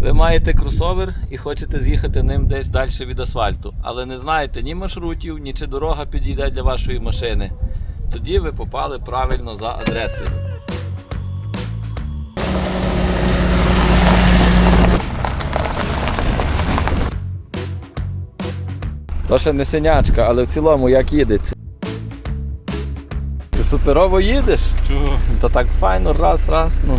Ви маєте кросовер і хочете з'їхати ним десь далі від асфальту, але не знаєте ні маршрутів, ні чи дорога підійде для вашої машини. Тоді ви попали правильно за адресою. То ще не синячка, але в цілому як їдеться. Ти суперово їдеш? Чого? Та так файно, раз, раз. Ну.